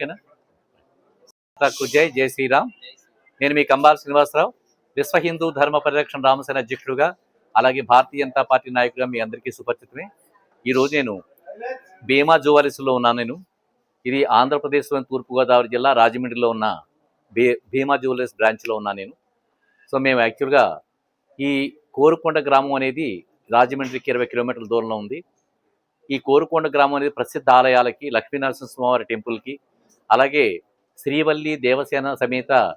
ఓకేనా? జై జై శ్రీరామ్. నేను మీ కంబాల శ్రీనివాసరావు విశ్వ హిందూ ధర్మ పరిరక్షణ రామసేన అధ్యక్షుడుగా అలాగే భారతీయ జనతా పార్టీ నాయకుడిగా మీ అందరికీ సుపరిచితమే. ఈరోజు నేను భీమా జువాలిస్లో ఉన్నాను నేను. ఇది ఆంధ్రప్రదేశ్లోని తూర్పుగోదావరి జిల్లా రాజమండ్రిలో ఉన్న భీ భీమా జ్యువెలర్స్ బ్రాంచ్లో ఉన్నాను నేను. సో మేము యాక్చువల్గా ఈ కోరుకొండ గ్రామం అనేది రాజమండ్రికి ఇరవై కిలోమీటర్ల దూరంలో ఉంది. ఈ కోరుకొండ గ్రామం అనేది ప్రసిద్ధ ఆలయాలకి లక్ష్మీనరసింహస్వామి టెంపుల్కి అలాగే శ్రీవల్లి దేవసేన సమేత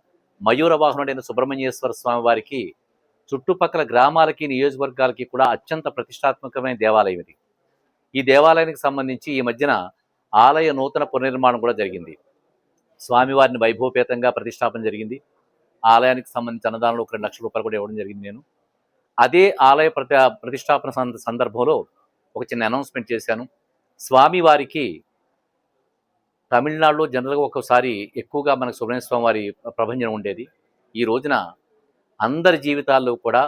మయూర వాహనుడైన సుబ్రహ్మణ్యేశ్వర స్వామి వారికి చుట్టుపక్కల గ్రామాలకి నియోజకవర్గాలకి కూడా అత్యంత ప్రతిష్టాత్మకమైన దేవాలయం ఇది. ఈ దేవాలయానికి సంబంధించి ఈ మధ్యన ఆలయ నూతన పునర్నిర్మాణం కూడా జరిగింది. స్వామివారిని వైభవపేతంగా ప్రతిష్టాపన జరిగింది. ఆలయానికి సంబంధించి అన్నదానంలో ఒక రెండు లక్షల రూపాయలు కూడా ఇవ్వడం జరిగింది నేను. అదే ఆలయ ప్రతి ప్రతిష్టాపన సంద- సందర్భంలో ఒక చిన్న అనౌన్స్మెంట్ చేశాను. స్వామివారికి తమిళనాడులో జనరల్గా ఒక్కోసారి ఎక్కువగా మనకు సుబ్రహ్మణ్య స్వామి వారి ప్రభంజనం ఉండేది. ఈ రోజున అందరి జీవితాల్లో కూడా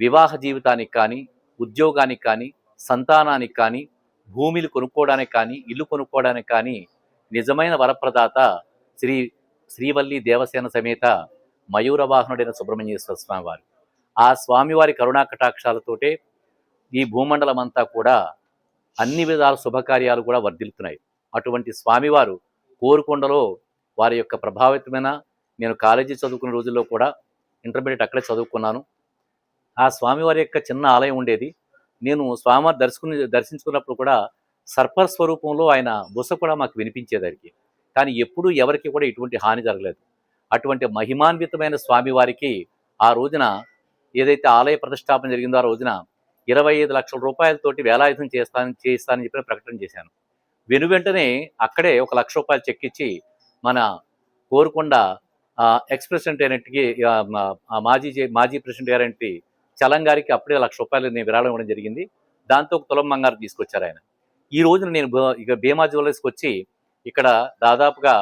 వివాహ జీవితానికి కానీ ఉద్యోగానికి కానీ సంతానానికి కానీ భూమిలు కొనుక్కోవడానికి కానీ ఇల్లు కొనుక్కోవడానికి కానీ నిజమైన వరప్రదాత శ్రీ శ్రీవల్లి దేవసేన సమేత మయూర వాహనుడైన సుబ్రహ్మణ్యేశ్వర స్వామివారు ఆ స్వామివారి కరుణా కటాక్షాలతోటే ఈ భూమండలం అంతా కూడా అన్ని విధాల శుభకార్యాలు కూడా వర్ధిల్లుతున్నాయి. అటువంటి స్వామివారు కోరుకొండలో వారి యొక్క ప్రభావితమైన నేను కాలేజీ చదువుకున్న రోజుల్లో కూడా ఇంటర్మీడియట్ అక్కడే చదువుకున్నాను. ఆ స్వామివారి యొక్క చిన్న ఆలయం ఉండేది. నేను స్వామివారి దర్శకుని దర్శించుకున్నప్పుడు కూడా సర్పర్ స్వరూపంలో ఆయన బుస కూడా మాకు వినిపించేదానికి కానీ ఎప్పుడూ ఎవరికి కూడా ఎటువంటి హాని జరగలేదు. అటువంటి మహిమాన్వితమైన స్వామివారికి ఆ రోజున ఏదైతే ఆలయ ప్రతిష్టాపన జరిగిందో ఆ రోజున ఇరవై ఐదు లక్షల రూపాయలతోటి వేలాయుధం చేస్తాను చేస్తానని చెప్పి ప్రకటన చేశాను. వెను వెంటనే అక్కడే ఒక లక్ష రూపాయలు చెక్ ఇచ్చి మన కోరుకొండ ఆ, ఎక్స్ ప్రెసిడెంట్ అయినట్టుకి మాజీ మాజీ ప్రెసిడెంట్ గారంటి చలం గారికి అప్పుడే లక్ష రూపాయలు నేను విరాళం ఇవ్వడం జరిగింది. దాంతో ఒక తులం బంగారు తీసుకొచ్చారు ఆయన. ఈ రోజున నేను ఇక భీమా జ్యువెలర్స్కి వచ్చి ఇక్కడ దాదాపుగా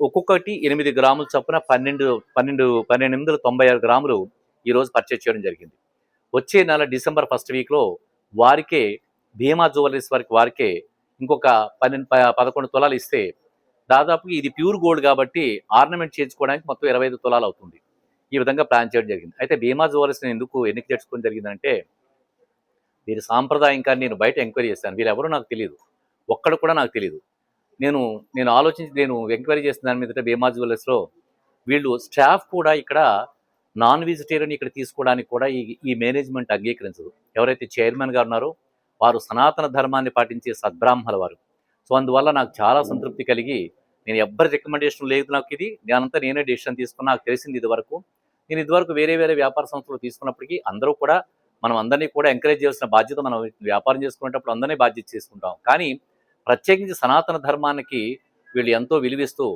ఒక్కొక్కటి ఎనిమిది గ్రాముల చొప్పున పన్నెండు పన్నెండు పన్నెండు వందల తొంభై ఆరు గ్రాములు ఈరోజు పర్చేజ్ చేయడం జరిగింది. వచ్చే నెల డిసెంబర్ ఫస్ట్ వీక్లో వారికే భీమా జ్యువెలర్స్ వారికి వారికే ఇంకొక పన్నెండు పదకొండు తులాలు ఇస్తే దాదాపు ఇది ప్యూర్ గోల్డ్ కాబట్టి ఆర్నమెంట్ చేయించుకోవడానికి మొత్తం ఇరవై ఐదు తులాలు అవుతుంది. ఈ విధంగా ప్లాన్ చేయడం జరిగింది. అయితే భీమా జ్యువెలర్స్ ఎందుకు ఎన్నిక తెచ్చుకోవడం జరిగిందంటే వీరి సాంప్రదాయంగా నేను బయట ఎంక్వైరీ చేస్తాను వీరెవరో నాకు తెలియదు ఒక్కడు కూడా నాకు తెలియదు నేను నేను ఆలోచించి నేను ఎంక్వైరీ చేసిన దాని మీద భీమా జ్యువెలర్స్లో వీళ్ళు స్టాఫ్ కూడా ఇక్కడ నాన్ వెజిటేరియన్ ఇక్కడ తీసుకోవడానికి కూడా ఈ ఈ మేనేజ్మెంట్ అంగీకరించదు. ఎవరైతే చైర్మన్ గారు ఉన్నారో వారు సనాతన ధర్మాన్ని పాటించే సద్బ్రాహ్మల వారు. సో అందువల్ల నాకు చాలా సంతృప్తి కలిగి నేను ఎవ్వరి రికమెండేషన్ లేదు నాకు ఇది నేనంతా నేనే డెసిషన్ తీసుకున్నా నాకు తెలిసింది ఇదివరకు. నేను ఇదివరకు వేరే వేరే వ్యాపార సంస్థలు తీసుకున్నప్పటికీ అందరూ కూడా మనం అందరినీ కూడా ఎంకరేజ్ చేయాల్సిన బాధ్యత మనం వ్యాపారం చేసుకునేటప్పుడు అందరినీ బాధ్యత చేసుకుంటాం. కానీ ప్రత్యేకించి సనాతన ధర్మానికి వీళ్ళు ఎంతో విలువిస్తూ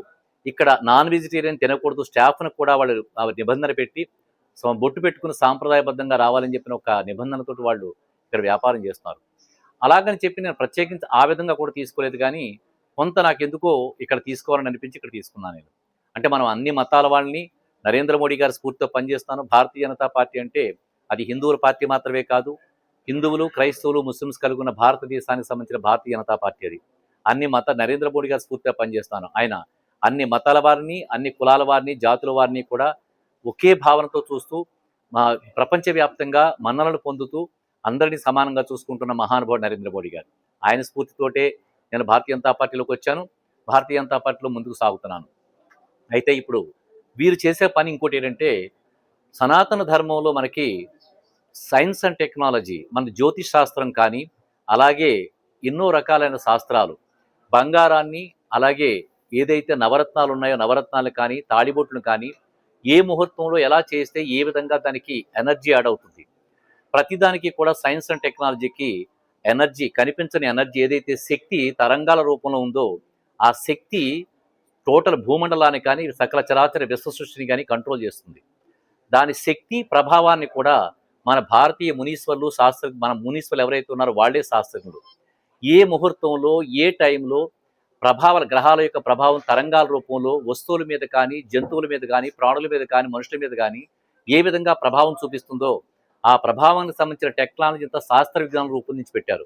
ఇక్కడ నాన్ వెజిటేరియన్ తినకూడదు స్టాఫ్ను కూడా వాళ్ళు నిబంధన పెట్టి సో బొట్టు పెట్టుకుని సాంప్రదాయబద్ధంగా రావాలని చెప్పిన ఒక నిబంధనతో వాళ్ళు ఇక్కడ వ్యాపారం చేస్తున్నారు. అలాగని చెప్పి నేను ప్రత్యేకించి ఆ విధంగా కూడా తీసుకోలేదు కానీ కొంత నాకు ఎందుకో ఇక్కడ తీసుకోవాలని అనిపించి ఇక్కడ తీసుకున్నాను నేను. అంటే మనం అన్ని మతాల వాళ్ళని నరేంద్ర మోడీ గారి స్ఫూర్తితో పనిచేస్తాను. భారతీయ జనతా పార్టీ అంటే అది హిందువుల పార్టీ మాత్రమే కాదు హిందువులు క్రైస్తవులు ముస్లిమ్స్ కలిగి ఉన్న భారతదేశానికి సంబంధించిన భారతీయ జనతా పార్టీ అది. అన్ని మత నరేంద్ర మోడీ గారు స్ఫూర్తిగా పనిచేస్తాను. ఆయన అన్ని మతాల వారిని అన్ని కులాల వారిని జాతుల వారిని కూడా ఒకే భావనతో చూస్తూ మా ప్రపంచవ్యాప్తంగా మన్ననలు పొందుతూ అందరినీ సమానంగా చూసుకుంటున్న మహానుభావుడు నరేంద్ర మోడీ గారు. ఆయన స్ఫూర్తితోటే నేను భారతీయ జనతా పార్టీలోకి వచ్చాను. భారతీయ జనతా పార్టీలో ముందుకు సాగుతున్నాను. అయితే ఇప్పుడు వీరు చేసే పని ఇంకోటి ఏంటంటే సనాతన ధర్మంలో మనకి సైన్స్ అండ్ టెక్నాలజీ మన జ్యోతిష్ శాస్త్రం కానీ అలాగే ఎన్నో రకాలైన శాస్త్రాలు బంగారాన్ని అలాగే ఏదైతే నవరత్నాలు ఉన్నాయో నవరత్నాలు కానీ తాడిబొట్లు కానీ ఏ ముహూర్తంలో ఎలా చేస్తే ఏ విధంగా దానికి ఎనర్జీ యాడ్ అవుతుంది? ప్రతిదానికి కూడా సైన్స్ అండ్ టెక్నాలజీకి ఎనర్జీ కనిపించని ఎనర్జీ ఏదైతే శక్తి తరంగాల రూపంలో ఉందో ఆ శక్తి టోటల్ భూమండలాన్ని కానీ సకల చరాచర విశ్వ సృష్టిని కానీ కంట్రోల్ చేస్తుంది. దాని శక్తి ప్రభావాన్ని కూడా మన భారతీయ మునీశ్వర్లు శాస్త్ర మన మునీశ్వర్లు ఎవరైతే ఉన్నారో వాళ్ళే శాస్త్రజ్ఞులు. ఏ ముహూర్తంలో ఏ టైంలో ప్రభావాల గ్రహాల యొక్క ప్రభావం తరంగాల రూపంలో వస్తువుల మీద కానీ జంతువుల మీద కానీ ప్రాణుల మీద కానీ మనుషుల మీద కానీ ఏ విధంగా ప్రభావం చూపిస్తుందో ఆ ప్రభావానికి సంబంధించిన టెక్నాలజీ అంతా శాస్త్ర విజ్ఞానం రూపొందించి పెట్టారు.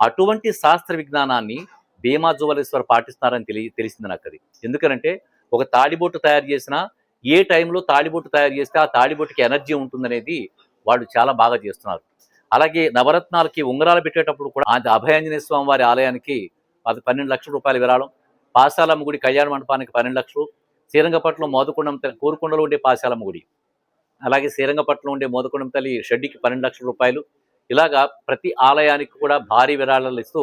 అటువంటి శాస్త్ర విజ్ఞానాన్ని భీమా జువలేశ్వర్ పాటిస్తున్నారని తెలి తెలిసింది నాకు అది ఎందుకనంటే ఒక తాడిబొట్టు తయారు చేసిన ఏ టైంలో తాడిబొట్టు తయారు చేస్తే ఆ తాడిబొట్టుకి ఎనర్జీ ఉంటుందనేది వాళ్ళు చాలా బాగా చేస్తున్నారు. అలాగే నవరత్నాలకి ఉంగరాలు పెట్టేటప్పుడు కూడా ఆ అభయాంజనేయ స్వామి వారి ఆలయానికి అది పన్నెండు లక్షల రూపాయల విరాళం పాశాలమ్మ గుడి కళ్యాణ మండపానికి పన్నెండు లక్షలు శ్రీరంగపట్నం మోదకొండం కోరుకొండలో ఉండే పాశాలమ్మ గుడి. అలాగే శ్రీరంగపట్నం ఉండే మోదకొండం తల్లి షెడ్డికి పన్నెండు లక్షల రూపాయలు. ఇలాగా ప్రతి ఆలయానికి కూడా భారీ విరాళాలు ఇస్తూ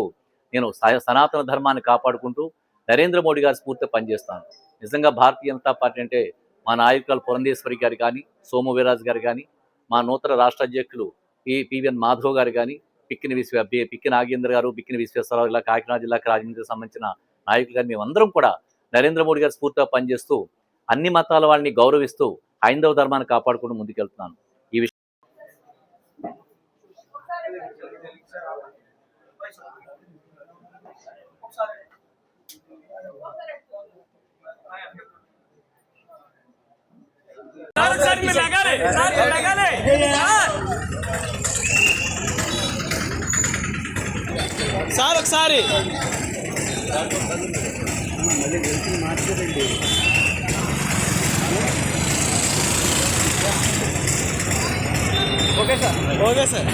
నేను స- సనాతన ధర్మాన్ని కాపాడుకుంటూ నరేంద్ర మోడీ గారి స్ఫూర్తితో పనిచేస్తాను. నిజంగా భారతీయ జనతా పార్టీ అంటే మా నాయకులు పురంధేశ్వరి గారు కానీ సోము వీరాజ్ గారు కానీ మా నూతన రాష్ట్ర అధ్యక్షులు ఈ పివిఎన్ మాధవ్ గారు కానీ పిక్కిన విశ్వ పిక్కి నాగేంద్ర గారు పిక్కిన విశ్వేశ్వరరావు ఇలా కాకినాడ జిల్లాకి రాజమండ్రికి సంబంధించిన నాయకులు గారు మేమందరం కూడా నరేంద్ర మోడీ గారి స్ఫూర్తిగా పనిచేస్తూ అన్ని మతాల వాళ్ళని గౌరవిస్తూ హైందవ ధర్మాన్ని కాపాడుకుంటూ ముందుకెళ్తున్నాను. ఈ విషయం సార్ ఒకసారి. మళ్ళీ మార్చారండి ఓకే సార్ ఓకే సార్